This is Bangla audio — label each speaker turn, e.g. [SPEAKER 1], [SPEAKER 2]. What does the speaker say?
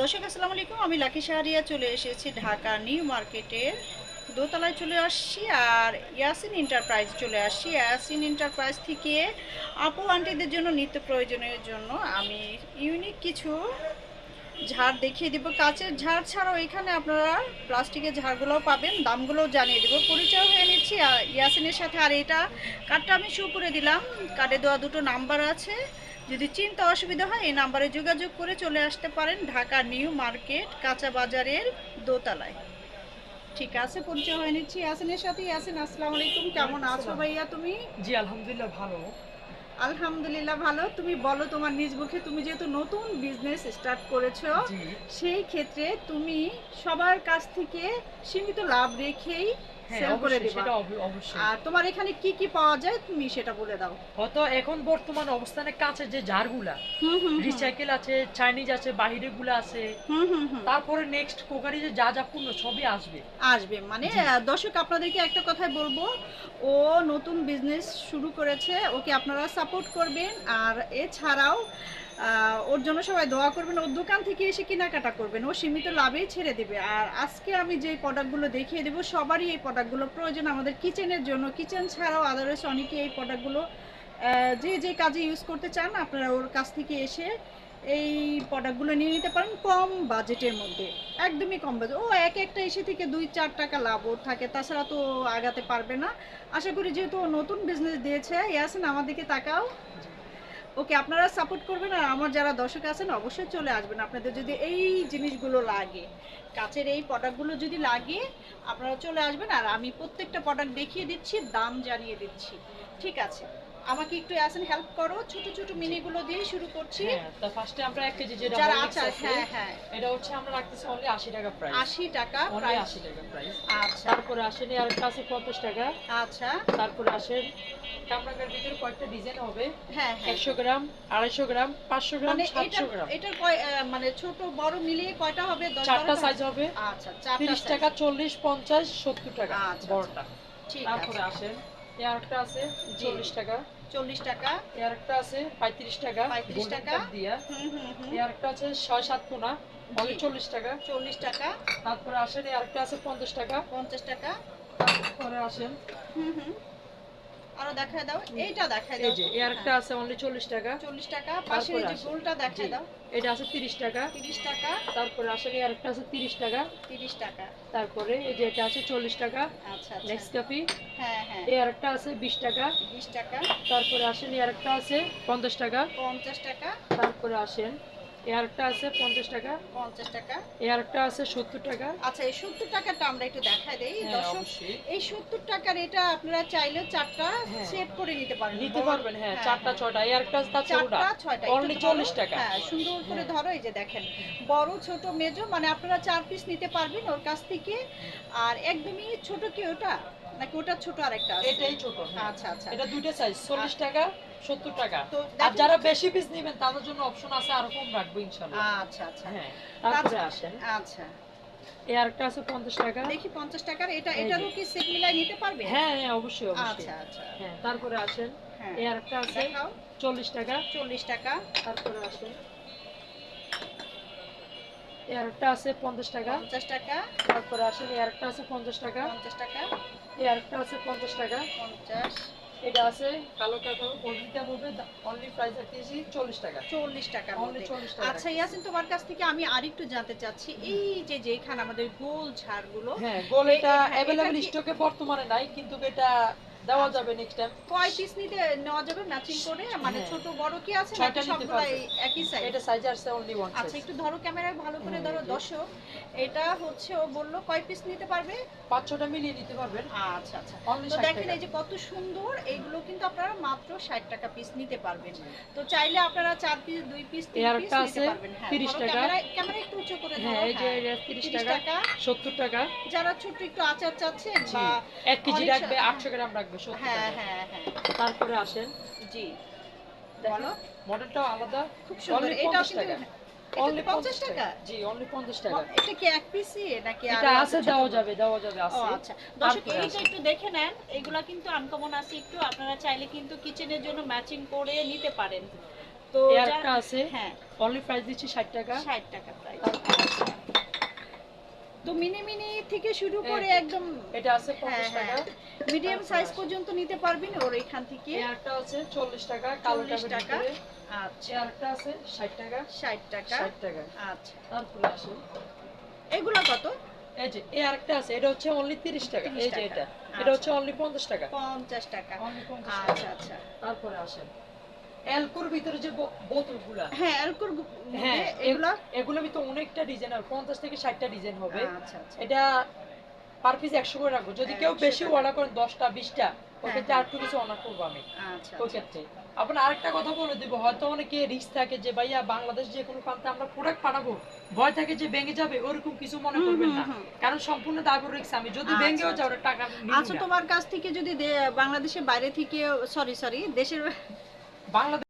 [SPEAKER 1] দর্শক, আসসালামু আলাইকুম। আমি লাকি শাহরিয়া চলে এসেছি ঢাকা নিউ মার্কেটের দোতলায় চলে আসছি আর ইয়াসিন এন্টারপ্রাইজ চলে আসছি। ইয়াসিন এন্টারপ্রাইজ থেকে আপু আন্টিদের জন্য, নিত্য প্রয়োজনের জন্য আমি ইউনিক কিছু ঝাড় দেখিয়ে দিব। কাচের ঝাড় ছাড়াও এখানে আপনারা প্লাস্টিকের ঝাড়গুলোও পাবেন, দামগুলোও জানিয়ে দেবো। পরিচয় হয়ে নিচ্ছি ইয়াসিনের সাথে। আর এটা কার্ডটা আমি শু করে দিলাম। কার্ডে দেওয়া দুটো নাম্বার আছে। যদি চিন্তা অসুবিধা হয় এই নাম্বারে যোগাযোগ করে চলে আসতে পারেন ঢাকা নিউ মার্কেট কাঁচা বাজারের দোতলায়। ঠিক আছে পরিচয় হয়ে নিচ্ছি। ইয়াসিনের সাথে ইয়াসিন আসসালামু আলাইকুম। কেমন আছো ভাইয়া তুমি?
[SPEAKER 2] জি আলহামদুলিল্লাহ ভালো।
[SPEAKER 1] আলহামদুলিল্লাহ ভালো। তুমি বলো তোমার নিজ মুখে তুমি যেহেতু নতুন বিজনেস স্টার্ট করেছ সেই ক্ষেত্রে তুমি সবার কাছ থেকে সীমিত লাভ রেখেই সেল করে দিবা। আর তোমার এখানে কি কি পাওয়া যায় তুমি সেটা বলে দাও।
[SPEAKER 2] হয়তো এখন বর্তমান অবস্থানে কাছে যে
[SPEAKER 1] হুম।
[SPEAKER 2] রিসাইকেল আছে চাইনিজ আছে বাহিরে গুলা আছে তারপরে নেক্সট কোকারি যে যা যা পূর্ণ সবই আসবে।
[SPEAKER 1] আসবে। মানে দর্শক আপনাদেরকে একটা কথাই বলব ও নতুন বিজনেস শুরু করেছে ওকে আপনারা সাপোর্ট করবেন আর এছাড়াও ওর জন্য সবাই দোয়া করবেন। ওর দোকান থেকে এসে কেনাকাটা করবেন। ও সীমিত লাভেই ছেড়ে দেবে। আর আজকে আমি যে প্রোডাক্টগুলো দেখিয়ে দেবো, সবারই এই প্রোডাক্টগুলো প্রয়োজন আমাদের কিচেনের জন্য। কিচেন ছাড়াও আদারস অনেকে এই প্রোডাক্টগুলো যে যে কাজে ইউজ করতে চান, আপনারা ওর কাছ থেকে এসে এই প্রোডাক্টগুলো নিয়ে নিতে পারেন কম বাজেটের মধ্যে। একদমই কম বাজেট ও এক একটা এসে থেকে দুই চার টাকা লাভ ওর থাকে। তাছাড়া তো আগাতে পারবে না। আশা করি যেহেতু নতুন বিজনেস দিয়েছে, ইয়াসিন, আমার দিকে তাকাও। ওকে আপনারা সাপোর্ট করবেন আর আমার যারা দর্শক আছেন অবশ্যই চলে আসবেন। আপনাদের যদি এই জিনিসগুলো লাগে কাছের এই প্রোডাক্টগুলো যদি লাগে, আপনারা চলে আসবেন আর আমি প্রত্যেকটা প্রোডাক্ট দেখিয়ে দিচ্ছি, দাম জানিয়ে দিচ্ছি। ঠিক আছে। আমাকে একটু আসেন হেল্প করো। ছোট ছোট মিনিগুলো দিয়ে শুরু করছি।
[SPEAKER 2] হ্যাঁ তা ফার্স্টে আমরা এক কেজি যেটা
[SPEAKER 1] যারা
[SPEAKER 2] Horlicks
[SPEAKER 1] আচার হ্যাঁ হ্যাঁ।
[SPEAKER 2] এটা হচ্ছে আমরা রাখতেছি অনলি আশি টাকা প্রাইস
[SPEAKER 1] আশি টাকা
[SPEAKER 2] অনলি
[SPEAKER 1] প্রাইস
[SPEAKER 2] আশি টাকা প্রাইস
[SPEAKER 1] আচ্ছা।
[SPEAKER 2] তারপরে আসেন আরেকটা আছে পঞ্চাশ টাকা।
[SPEAKER 1] আচ্ছা।
[SPEAKER 2] তারপরে আসেন কামরাঙ্গার ভিতরে কয়েকটা ডিজাইন হবে।
[SPEAKER 1] হ্যাঁ হ্যাঁ।
[SPEAKER 2] একশো গ্রাম আড়াইশো গ্রাম পাঁচশো গ্রাম
[SPEAKER 1] মানে এটা
[SPEAKER 2] সাতশো গ্রাম।
[SPEAKER 1] এটার কয় মানে ছোট বড় মিলিয়ে কয়টা হবে? দশ
[SPEAKER 2] চারটা সাইজ হবে।
[SPEAKER 1] আচ্ছা চারটা
[SPEAKER 2] তিরিশ
[SPEAKER 1] size।
[SPEAKER 2] টাকা চল্লিশ পঞ্চাশ সত্তর টাকা
[SPEAKER 1] আচ্ছা,
[SPEAKER 2] বড়টা।
[SPEAKER 1] ঠিক
[SPEAKER 2] তারপরে আসেন এই আরেকটা আছে। চল্লিশ টাকা।
[SPEAKER 1] চল্লিশ টাকা।
[SPEAKER 2] একটা আছে পঁয়ত্রিশ টাকা।
[SPEAKER 1] 35 টাকা।
[SPEAKER 2] দিয়া।
[SPEAKER 1] হুম হুম হুম।
[SPEAKER 2] এই আছে ছয় সাত কোনা
[SPEAKER 1] ওই।
[SPEAKER 2] চল্লিশ টাকা।
[SPEAKER 1] চল্লিশ টাকা।
[SPEAKER 2] তারপরে আসেন এই আরেকটা আছে পঞ্চাশ টাকা।
[SPEAKER 1] পঞ্চাশ টাকা।
[SPEAKER 2] তারপরে আসেন
[SPEAKER 1] হুম হুম। আরও দেখায় দাও। এইটা দেখায়
[SPEAKER 2] এই যে এই আরেকটা আছে অনলি চল্লিশ টাকা।
[SPEAKER 1] চল্লিশ টাকা। পাশের এই যে গোলটা দেখায় দাও।
[SPEAKER 2] এটা আছে তিরিশ টাকা।
[SPEAKER 1] তিরিশ টাকা।
[SPEAKER 2] তারপরে আসেন এই আরেকটা আছে তিরিশ টাকা।
[SPEAKER 1] তিরিশ টাকা।
[SPEAKER 2] তারপরে এই যে এটা আছে চল্লিশ টাকা।
[SPEAKER 1] আচ্ছা
[SPEAKER 2] নেক্সট
[SPEAKER 1] আচ্ছা
[SPEAKER 2] কপি
[SPEAKER 1] হ্যাঁ হ্যাঁ।
[SPEAKER 2] এই আরেকটা আছে বিশ টাকা।
[SPEAKER 1] বিশ টাকা।
[SPEAKER 2] তারপরে আসেন এই আরেকটা আছে পঞ্চাশ টাকা।
[SPEAKER 1] পঞ্চাশ টাকা।
[SPEAKER 2] তারপরে আসেন এই আরেকটা আছে পঞ্চাশ টাকা।
[SPEAKER 1] পঞ্চাশ টাকা।
[SPEAKER 2] এই আরেকটা আছে সত্তর টাকা।
[SPEAKER 1] আচ্ছা এই সত্তর টাকাটা আমরা একটু দেখাই দেই।
[SPEAKER 2] হ্যাঁ
[SPEAKER 1] দর্শক এই সত্তর টাকার এটা আপনারা চাইলে চারটা
[SPEAKER 2] হ্যাঁ।
[SPEAKER 1] সেট করে নিতে পারেন
[SPEAKER 2] নিতে পারবেন হ্যাঁ
[SPEAKER 1] হ্যাঁ,
[SPEAKER 2] চারটা
[SPEAKER 1] হ্যাঁ।
[SPEAKER 2] ছয়টা। তার ছোটটা
[SPEAKER 1] চারটা ছয়টা। একটু
[SPEAKER 2] 40 টাকা।
[SPEAKER 1] হ্যাঁ সুন্দর করে
[SPEAKER 2] হ্যাঁ।
[SPEAKER 1] ধরো এই যে দেখেন। বড় ছোট মেজো মানে আপনারা চার পিস নিতে পারবেন ওর কাছ থেকে। আর একদমই ছোট কি ওটা? নাকি ওটা ছোট আরেকটা আছে?
[SPEAKER 2] এটাই ছোট হ্যাঁ।
[SPEAKER 1] আচ্ছা আচ্ছা।
[SPEAKER 2] এটা দুইটা সাইজ চল্লিশ টাকা সত্তর টাকা।
[SPEAKER 1] তো
[SPEAKER 2] আর যারা বেশি পিস নেবেন তাদের জন্য অপশন আছে আরও কম রাখব ইনশাল্লাহ।
[SPEAKER 1] আচ্ছা আচ্ছা।
[SPEAKER 2] হ্যাঁ। তারপরে আসেন।
[SPEAKER 1] আচ্ছা।
[SPEAKER 2] এই আরেকটা আছে পঞ্চাশ টাকা।
[SPEAKER 1] দেখি পঞ্চাশ টাকার এটা এটারও কি সেট মিলাই নিতে পারবে
[SPEAKER 2] হ্যাঁ হ্যাঁ অবশ্যই অবশ্যই।
[SPEAKER 1] আচ্ছা আচ্ছা।
[SPEAKER 2] হ্যাঁ তারপরে আসেন।
[SPEAKER 1] হ্যাঁ।
[SPEAKER 2] এই আরেকটা আছে
[SPEAKER 1] দেখাও।
[SPEAKER 2] চল্লিশ টাকা।
[SPEAKER 1] চল্লিশ টাকা।
[SPEAKER 2] তারপরে আসেন। আছে পঞ্চাশ টাকা।
[SPEAKER 1] পঞ্চাশ টাকা।
[SPEAKER 2] তারপরে এই আছে পঞ্চাশ টাকা।
[SPEAKER 1] পঞ্চাশ টাকা।
[SPEAKER 2] আছে পঞ্চাশ টাকা।
[SPEAKER 1] পঞ্চাশ।
[SPEAKER 2] এটা আছে কালো বলবে অনলি প্রাইস চল্লিশ টাকা।
[SPEAKER 1] চল্লিশ
[SPEAKER 2] টাকা।
[SPEAKER 1] আচ্ছা ইয়াসিন তোমার কাছ থেকে আমি আরেকটু জানতে চাচ্ছি। এই যে যেখানে আমাদের গোল ঝাড়গুলো
[SPEAKER 2] হ্যাঁ গোল এটা
[SPEAKER 1] এটা
[SPEAKER 2] অ্যাভেলেবল স্টকে বর্তমানে নাই কিন্তু এটা দেওয়া যাবে নেক্সট টাইম
[SPEAKER 1] কয় পিস নিতে নেওয়া যাবে ম্যাচিং করে? মানে
[SPEAKER 2] হ্যাঁ।
[SPEAKER 1] ছোট বড় কি আছে নাকি সবগুলাই একই সাইজ
[SPEAKER 2] এটা সাইজ আছে অনলি ওয়ান
[SPEAKER 1] আচ্ছা একটু ধরো ক্যামেরায় ভালো করে ধরো
[SPEAKER 2] এই
[SPEAKER 1] এটা হচ্ছে ও বলল কয় পিস নিতে পারবে?
[SPEAKER 2] পাঁচ ছটা মিলিয়ে নিতে পারবেন।
[SPEAKER 1] আচ্ছা আচ্ছা। তো দেখেন এই যে কত সুন্দর এইগুলো কিন্তু আপনারা মাত্র ষাট টাকা পিস নিতে পারবেন। তো চাইলে আপনারা চার পিস দুই পিস তিন পিস নিতে পারবেন। হ্যাঁ
[SPEAKER 2] 30 টাকা।
[SPEAKER 1] ক্যামেরা একটু উঁচু করে
[SPEAKER 2] হ্যাঁ এই যে
[SPEAKER 1] হ্যাঁ।
[SPEAKER 2] 30
[SPEAKER 1] তিরিশ
[SPEAKER 2] টাকা
[SPEAKER 1] টাকা।
[SPEAKER 2] 70 টাকা।
[SPEAKER 1] যারা ছোট একটু আচার চাচ্ছেন বা
[SPEAKER 2] 1 কেজি রাখবে
[SPEAKER 1] সা-
[SPEAKER 2] 800 গ্রাম রাখবে 70
[SPEAKER 1] হ্যাঁ
[SPEAKER 2] টাকা।
[SPEAKER 1] হ্যাঁ হ্যাঁ।
[SPEAKER 2] তারপরে আসেন।
[SPEAKER 1] জি। বলো।
[SPEAKER 2] মডেলটাও আলাদা।
[SPEAKER 1] খুব সুন্দর।
[SPEAKER 2] 50
[SPEAKER 1] কিন্তু। এটা
[SPEAKER 2] অনলি
[SPEAKER 1] 50 টাকা?
[SPEAKER 2] জি অনলি 50 টাকা।
[SPEAKER 1] এটা কি এক পিসি নাকি
[SPEAKER 2] এটা আছে
[SPEAKER 1] দাও
[SPEAKER 2] যাবে দাও যাবে আছে।
[SPEAKER 1] আচ্ছা। দর্শক এইটা একটু দেখে নেন। এগুলা কিন্তু আনকমন আছে একটু। আপনারা চাইলে কিন্তু কিচেনের জন্য ম্যাচিং করে নিতে পারেন। তো
[SPEAKER 2] এটা আছে।
[SPEAKER 1] হ্যাঁ।
[SPEAKER 2] অনলি প্রাইস দিচ্ছি ষাট টাকা।
[SPEAKER 1] ষাট টাকা প্রাইস তো মিনি মিনি থেকে শুরু করে একদম
[SPEAKER 2] এটা আছে
[SPEAKER 1] হ্যাঁ
[SPEAKER 2] পঞ্চাশ টাকা।
[SPEAKER 1] হ্যাঁ মিডিয়াম সাইজ পর্যন্ত নিতে পারবেন ওর এখান থেকে।
[SPEAKER 2] এই আছে চল্লিশ টাকা কালো
[SPEAKER 1] 40
[SPEAKER 2] টাকা।
[SPEAKER 1] আচ্ছা
[SPEAKER 2] এই আছে ষাট টাকা।
[SPEAKER 1] ষাট টাকা।
[SPEAKER 2] ষাট টাকা।
[SPEAKER 1] আচ্ছা।
[SPEAKER 2] তারপরে আসে
[SPEAKER 1] এগুলো কত?
[SPEAKER 2] এই যে এই আরেকটা আছে এটা হচ্ছে অনলি তিরিশ টাকা। এই যে এটা।
[SPEAKER 1] আচ্ছা।
[SPEAKER 2] এটা হচ্ছে অনলি পঞ্চাশ টাকা।
[SPEAKER 1] পঞ্চাশ টাকা। আচ্ছা আচ্ছা।
[SPEAKER 2] তারপরে আসেন। অ্যালকোর ভিতরে যে বোতলগুলা।
[SPEAKER 1] হ্যাঁ অ্যালকোর
[SPEAKER 2] হ্যাঁ
[SPEAKER 1] এগুলো
[SPEAKER 2] এগুলো ভিতরে অনেকটা ডিজাইন হবে পঞ্চাশ থেকে ষাটটা ডিজাইন হবে।
[SPEAKER 1] আচ্ছা আচ্ছা।
[SPEAKER 2] এটা পার পিস একশো করে রাখব। যদি কেউ বেশি অর্ডার করেন
[SPEAKER 1] হ্যাঁ, হ্যাঁ।
[SPEAKER 2] আর কিছু অনার করব আমি।
[SPEAKER 1] আচ্ছা
[SPEAKER 2] আপনার আরেকটা কথা বলে দিব হয়তো অনেকে রিস্ক থাকে যে ভাইয়া বাংলাদেশ যে কোনো প্রান্তে আমরা প্রোডাক্ট পাঠাবো। ভয় থাকে যে ভেঙে যাবে ওরকম কিছু মনে করবেন না। কারণ সম্পূর্ণ দায়বর রিস্ক আমি যদি
[SPEAKER 1] আচ্ছা,
[SPEAKER 2] ভেঙেও
[SPEAKER 1] আচ্ছা।
[SPEAKER 2] যাও টাকা
[SPEAKER 1] আচ্ছা তোমার কাছ থেকে যদি বাংলাদেশের বাইরে থেকে সরি সরি দেশের
[SPEAKER 2] বাংলাদেশ